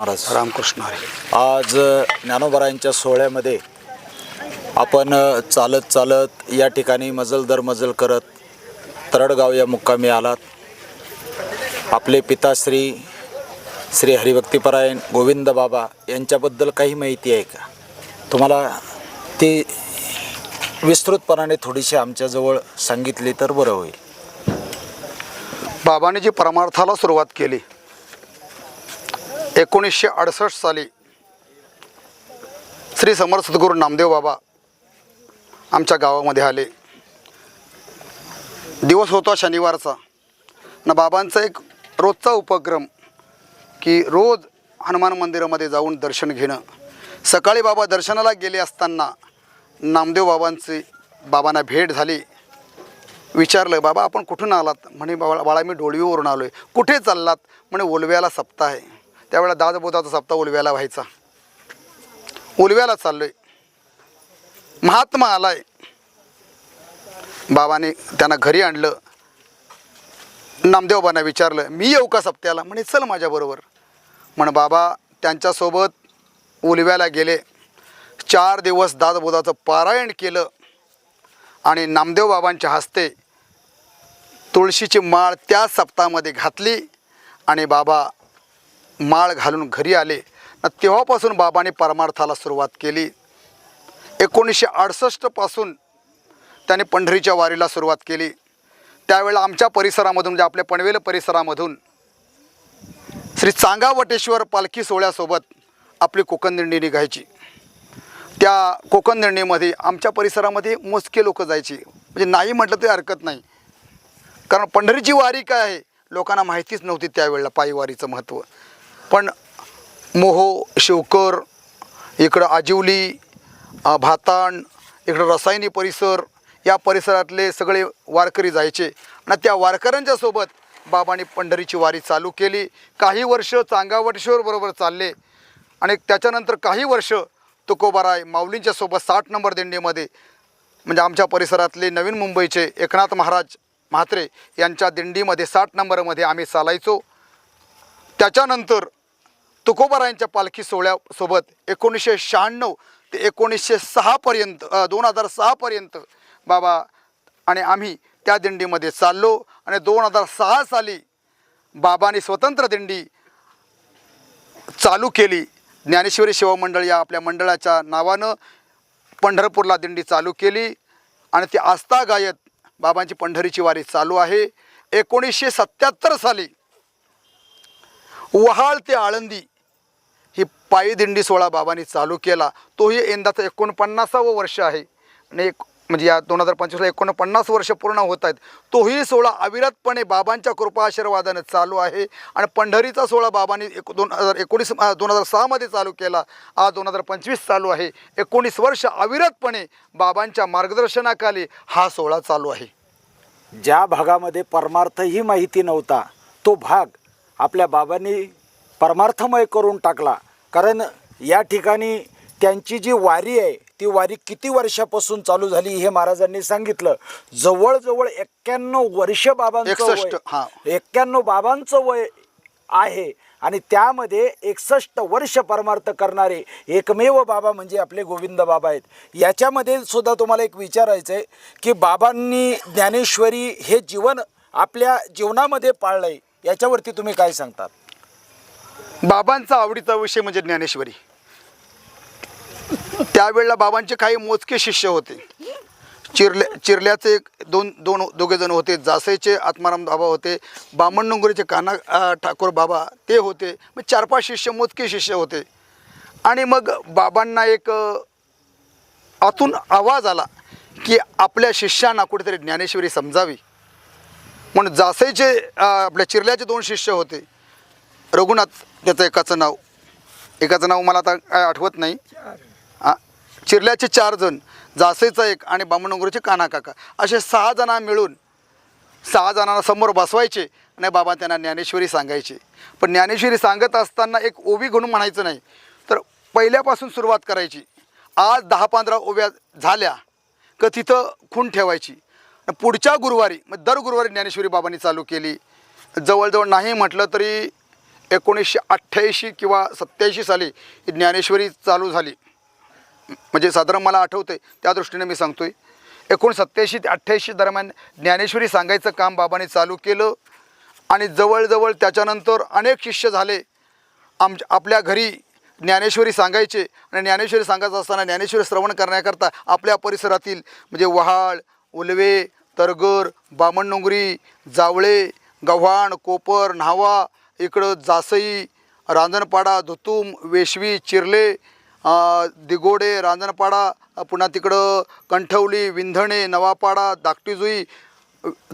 महाराज. रामकृष्ण हरी. आज ज्ञानोबरायांच्या सोहळ्यामध्ये आपण चालत चालत या ठिकाणी मजल दर मजल करत तरडगाव या मुक्कामी आलात. आपले पिताश्री श्री हरिभक्तीपरायण गोविंद बाबा यांच्याबद्दल काही माहिती आहे का? तुम्हाला ती विस्तृतपणाने थोडीशी आमच्याजवळ सांगितली तर बरं होईल. बाबाने जी परमार्थाला सुरुवात केली एकोणीसशे अडसष्ट साली श्री समर सद्गुरू नामदेव बाबा आमच्या गावामध्ये आले. दिवस होता शनिवारचा. न बाबांचा एक रोजचा उपक्रम की रोज हनुमान मंदिरामध्ये जाऊन दर्शन घेणं. सकाळी बाबा दर्शनाला गेले असताना नामदेव बाबांची बाबांना भेट झाली. विचारलं बाबा आपण कुठून आलात? म्हणे बाबा बाळा मी डोळवीवरून आलो आहे कुठे चाललात? म्हणे ओलव्याला सप्ताह आहे. त्यावेळेला दादबोधाचा सप्ताह उलव्याला व्हायचा. उलव्याला चाललो आहे महात्मा आलाय. बाबाने त्यांना घरी आणलं. नामदेवबांना विचारलं मी येऊ का सप्त्याला म्हणे चल माझ्याबरोबर म्हण बाबा त्यांच्यासोबत उलव्याला गेले. चार दिवस दादबोधाचं पारायण केलं आणि नामदेव बाबांच्या हस्ते तुळशीची माळ त्या सप्ताहामध्ये घातली आणि बाबा माळ घालून घरी आले तेव्हापासून बाबाने परमार्थाला सुरुवात केली. एकोणीसशे अडसष्टपासून त्याने पंढरीच्या वारीला सुरुवात केली. त्यावेळेला आमच्या परिसरामधून म्हणजे आपल्या पनवेल परिसरामधून श्री चांगावटेश्वर पालखी सोहळ्यासोबत आपली कोकण दिंडी निघायची. त्या कोकण दिंडीमध्ये आमच्या परिसरामध्ये मोजके लोक जायची. म्हणजे नाही म्हटलं तरी हरकत नाही. कारण पंढरीची वारी काय आहे लोकांना माहितीच नव्हती त्यावेळेला पायी वारीचं महत्त्व पण मोहो शिवकर इकडं आजिवली भाताण इकडं रसायनी परिसर या परिसरातले सगळे वारकरी जायचे. आणि त्या वारकऱ्यांच्या सोबत बाबांनी पंढरीची वारी चालू केली. काही वर्ष चांगावटेश्वरबरोबर चालले. आणि त्याच्यानंतर काही वर्ष तुकोबाराय माऊलींच्या सोबत साठ नंबर दिंडीमध्ये म्हणजे आमच्या परिसरातले नवीन मुंबईचे एकनाथ महाराज म्हात्रे यांच्या दिंडीमध्ये साठ नंबरमध्ये आम्ही चालायचो. त्याच्यानंतर तुकोबारायांच्या पालखी सोहळ्यासोबत एकोणीसशे शहाण्णव ते एकोणीसशे सहापर्यंत दोन हजार सहापर्यंत बाबा आणि आम्ही त्या दिंडीमध्ये चाललो आणि दोन हजार सहा साली बाबांनी स्वतंत्र दिंडी चालू केली. ज्ञानेश्वरी सेवा या आपल्या मंडळाच्या नावानं पंढरपूरला दिंडी चालू केली आणि ती आस्था गायत बाबांची पंढरीची वारी चालू आहे. एकोणीसशे सत्याहत्तर साली वहाळ ते आळंदी ही सोहळा बाबांनी चालू केला. तोही यंदाचं एकोणपन्नासावं वर्ष आहे. आणि एक म्हणजे या दोन हजार पंचवीसला एकोणपन्नास वर्ष पूर्ण होत आहेत. तोही सोहळा अविरतपणे बाबांच्या कृपा आशीर्वादाने चालू आहे. आणि पंढरीचा सोहळा बाबांनी एक दोन हजार एकोणीस दोन हजार सहामध्ये चालू केला. आज दोन हजार पंचवीस चालू आहे. एकोणीस वर्ष अविरतपणे बाबांच्या मार्गदर्शनाखाली हा सोहळा चालू आहे. ज्या भागामध्ये परमार्थही माहिती नव्हता तो भाग आपल्या बाबांनी परमार्थमय करून टाकला. कारण या ठिकाणी त्यांची जी वारी आहे ती वारी किती वर्षापासून चालू झाली हे महाराजांनी सांगितलं. जवळजवळ एक्क्याण्णव वर्ष बाबांचं वय हा. एक्क्याण्णव बाबांचं वय आहे आणि त्यामध्ये एकसष्ट वर्ष परमार्थ करणारे एकमेव बाबा म्हणजे आपले गोविंद बाबा आहेत. याच्यामध्ये सुद्धा तुम्हाला एक विचारायचं आहे की बाबांनी ज्ञानेश्वरी हे जीवन आपल्या जीवनामध्ये पाळलं आहे याच्यावरती तुम्ही काय सांगतात? बाबांचा आवडीचा विषय म्हणजे ज्ञानेश्वरी. त्यावेळेला बाबांचे काही मोजके शिष्य होते. चिरले चिरल्याचे एक दोन दोन दोघे जण होते. जासईचे आत्माराम बाबा होते. बामणडोंगरीचे काना ठाकूर बाबा ते होते. मग चार पाच शिष्य मोजके शिष्य होते. आणि मग बाबांना एक आतून आवाज आला की आपल्या शिष्यांना कुठेतरी ज्ञानेश्वरी समजावी. म्हणून जासईचे आपल्या चिरल्याचे दोन शिष्य होते. रघुनाथ त्याचं एकाचं नाव. एकाचं नाव मला आता काय आठवत नाही. आ, चिरल्याचे चार जण जासेचा एक आणि बामणडोंगरीचे काना काका. असे सहा जण मिळून सहा जणांना समोर बसवायचे आणि बाबा त्यांना ज्ञानेश्वरी सांगायचे. पण ज्ञानेश्वरी सांगत असताना एक ओवी म्हणून म्हणायचं नाही. तर पहिल्यापासून सुरुवात करायची. आज दहा पंधरा ओव्या झाल्या का तिथं खून ठेवायची. पुढच्या गुरुवारी मग दर गुरुवारी ज्ञानेश्वरी बाबांनी चालू केली. जवळजवळ नाही म्हटलं तरी एकोणीसशे अठ्ठ्याऐंशी किंवा सत्याऐंशी साली ही ज्ञानेश्वरी चालू झाली. म्हणजे साधारण मला आठवते त्या दृष्टीने मी सांगतोय. एकोणीस सत्याऐंशी ते अठ्ठ्याऐंशी दरम्यान ज्ञानेश्वरी सांगायचं काम बाबाने चालू केलं आणि जवळजवळ त्याच्यानंतर अनेक शिष्य झाले. आम आपल्या घरी ज्ञानेश्वरी सांगायचे आणि ज्ञानेश्वरी सांगायचं असताना ज्ञानेश्वरी श्रवण करण्याकरता आपल्या परिसरातील म्हणजे वहाळ उलवे तरगर बामणडोंगरी जावळे गव्हाण कोपर न्हावा इकडं जासई रांजणपाडा धुतुम वेशवी चिरले दिगोडे रांजणपाडा पुन्हा तिकडं कंठवली विंधणे नवापाडा दाकटीजुई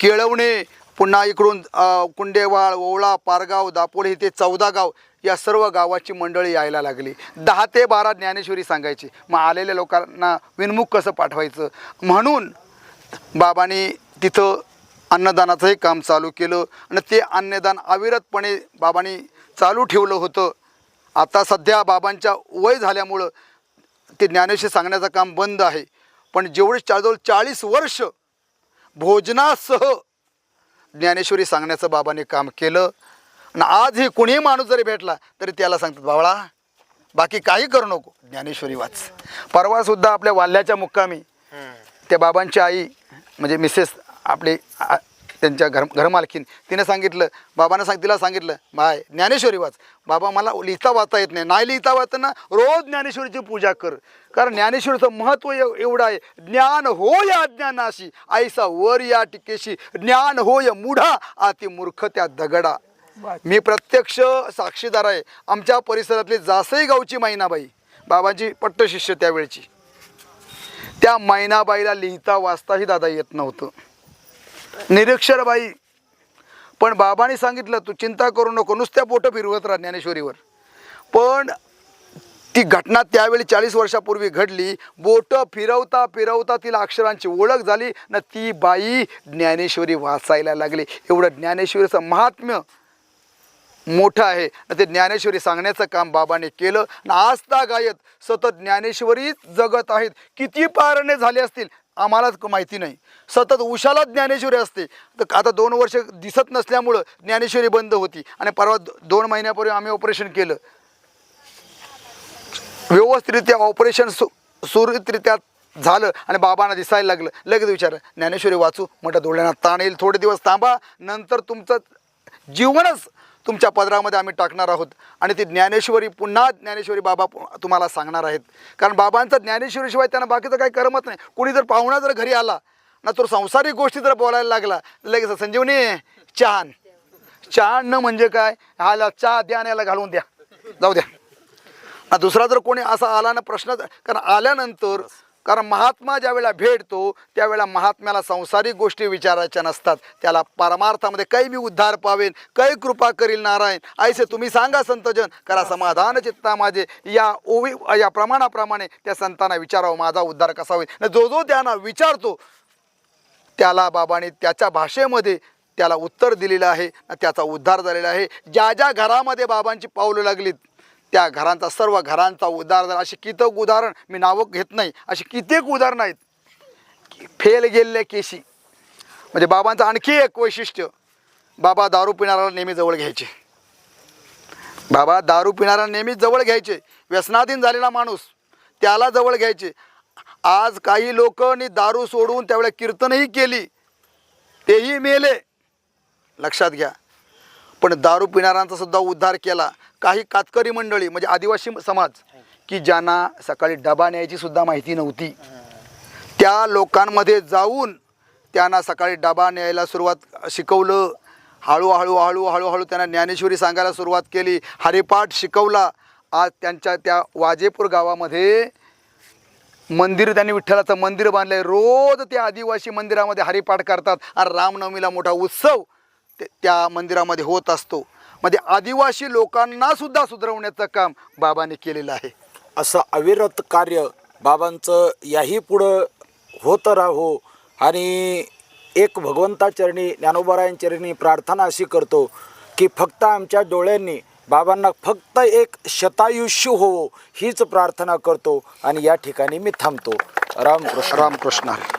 केळवणे पुन्हा इकडून कुंडेवाळ ओवळा पारगाव दापोली ते चौदा गाव या सर्व गावाची मंडळी यायला लागली. दहा ते बारा ज्ञानेश्वरी सांगायची. मग आलेल्या लोकांना विनमुख कसं पाठवायचं? म्हणून बाबांनी तिथं अन्नदानाचंही काम चालू केलं आणि ते अन्नदान अविरतपणे बाबांनी चालू ठेवलं होतं. आता सध्या बाबांच्या वय झाल्यामुळं ते ज्ञानेश्वरी सांगण्याचं काम बंद आहे. पण जेवढे जवळजवळ चाळीस वर्ष भोजनासह ज्ञानेश्वरी सांगण्याचं बाबांनी काम केलं आणि आजही कुणीही माणूस जरी भेटला तरी त्याला सांगतात बावळा बाकी काही करू नको ज्ञानेश्वरी वाच. परवासुद्धा आपल्या वाल्याच्या मुक्कामी त्या बाबांची आई म्हणजे मिसेस आपली त्यांच्या घर घरमालकीन. तिने सांगितलं बाबांना सांग तिला सांगितलं बाय ज्ञानेश्वरी वाच. बाबा मला लिहिता वाचता येत नाही. नाही लिहिता वाचताना रोज ज्ञानेश्वरीची पूजा कर. कारण ज्ञानेश्वरीचं महत्त्व एव- एवढं आहे. ज्ञान हो या ज्ञानाशी आईसा वर या टिकेशी. ज्ञान होय मुढा आती मूर्ख त्या दगडा. मी प्रत्यक्ष साक्षीदार आहे. आमच्या परिसरातली जासई गावची मैनाबाई बाबांची पट्टशिष्य त्यावेळची. त्या मैनाबाईला लिहिता वाचताही दादा येत नव्हतं. निरीक्षर बाई. पण बाबाने सांगितलं तू चिंता करू नको नुसत्या पोटं फिरवत राहा ज्ञानेश्वरीवर. पण ती घटना त्यावेळी चाळीस वर्षापूर्वी घडली. बोटं फिरवता फिरवता तिला अक्षरांची ओळख झाली ना ती बाई ज्ञानेश्वरी वाचायला लागली. एवढं ज्ञानेश्वरीचं महात्म्य मोठं आहे. आणि ते ज्ञानेश्वरी सांगण्याचं काम बाबाने केलं. आणि आस्था गायत सतत ज्ञानेश्वरीच जगत आहेत. किती पारणे झाले असतील? आम्हालाच माहिती नाही. सतत उशाला ज्ञानेश्वरी असते. तर आता दोन वर्ष दिसत नसल्यामुळं ज्ञानेश्वरी बंद होती आणि परवा दोन महिन्यापूर्वी आम्ही ऑपरेशन केलं. व्यवस्थितरित्या ऑपरेशन सु सुरळीतरित्या झालं आणि बाबांना दिसायला लागलं. लगेच विचार ज्ञानेश्वरी वाचू. म्हटलं डोळ्यांना ताण येईल. थोडे दिवस थांबा. नंतर तुमचं जीवनच तुमच्या पदरामध्ये आम्ही टाकणार आहोत. आणि ती ज्ञानेश्वरी पुन्हा ज्ञानेश्वरी बाबा तुम्हाला सांगणार आहेत. कारण बाबांचं ज्ञानेश्वरीशिवाय त्यांना बाकीचं काही करमत नाही. कुणी जर पाहुणा जर घरी आला ना तर संसारिक गोष्टी जर बोलायला लागला लगेच संजीवनी चहान. चहा न म्हणजे काय? हाला चहा द्या आणि याला घालून द्या. जाऊ द्या. दुसरा जर कोणी असा आला ना प्रश्न कारण आल्यानंतर कारण महात्मा ज्यावेळेला भेटतो त्यावेळेला महात्म्याला संसारिक गोष्टी विचारायच्या नसतात. त्याला परमार्थामध्ये काही मी उद्धार पावेन काही कृपा करील नारायण. ऐसे तुम्ही सांगा संतजन करा समाधान चित्ता माझे. या ओवी या प्रमाणाप्रमाणे त्या संतांना विचारावं माझा उद्धार कसा होईल? जो जो त्यांना विचारतो त्याला बाबाने त्याच्या भाषेमध्ये त्याला उत्तर दिलेलं आहे त्याचा उद्धार झालेला आहे. ज्या ज्या घरामध्ये बाबांची पावलं लागलीत त्या घरांचा सर्व घरांचा उद्धार झाला. असे कितक उदाहरण मी नावं घेत नाही. अशी कित्येक उदाहरणं आहेत. फेल गेलेल्या केशी. म्हणजे बाबांचं आणखी एक वैशिष्ट्य बाबा दारू पिणाऱ्याला नेहमी जवळ घ्यायचे. बाबा दारू पिणाऱ्या नेहमी जवळ घ्यायचे. व्यसनाधीन झालेला माणूस त्याला जवळ घ्यायचे. आज काही लोकांनी दारू सोडून त्यावेळेला कीर्तनही केली. तेही मेले. लक्षात घ्या. पण दारू पिणाऱ्यांचा सुद्धा उद्धार केला. काही कातकरी मंडळी म्हणजे आदिवासी समाज की ज्यांना सकाळी डबा न्यायची सुद्धा माहिती नव्हती. त्या लोकांमध्ये जाऊन त्यांना सकाळी डबा न्यायला सुरुवात शिकवलं. हळूहळू हळू हळूहळू त्यांना ज्ञानेश्वरी सांगायला सुरुवात केली. हरिपाठ शिकवला. आज त्यांच्या त्या वाजेपूर गावामध्ये मंदिर त्यांनी विठ्ठलाचं मंदिर बांधलंय. रोज त्या आदिवासी मंदिरामध्ये हरिपाठ करतात. आणि रामनवमीला मोठा उत्सव ते त्या मंदिरामध्ये होत असतो. म्हणजे आदिवासी लोकांना सुद्धा सुधरवण्याचं काम बाबांनी केलेलं आहे. असं अविरत कार्य बाबांचं याही पुढं होतं राहो आणि एक भगवंताचरणी ज्ञानोबरायांचरणी प्रार्थना अशी करतो की फक्त आमच्या डोळ्यांनी बाबांना फक्त एक शतायुष्य होवो हीच प्रार्थना करतो आणि या ठिकाणी मी थांबतो. रामकृष्ण. रामकृष्ण हरी.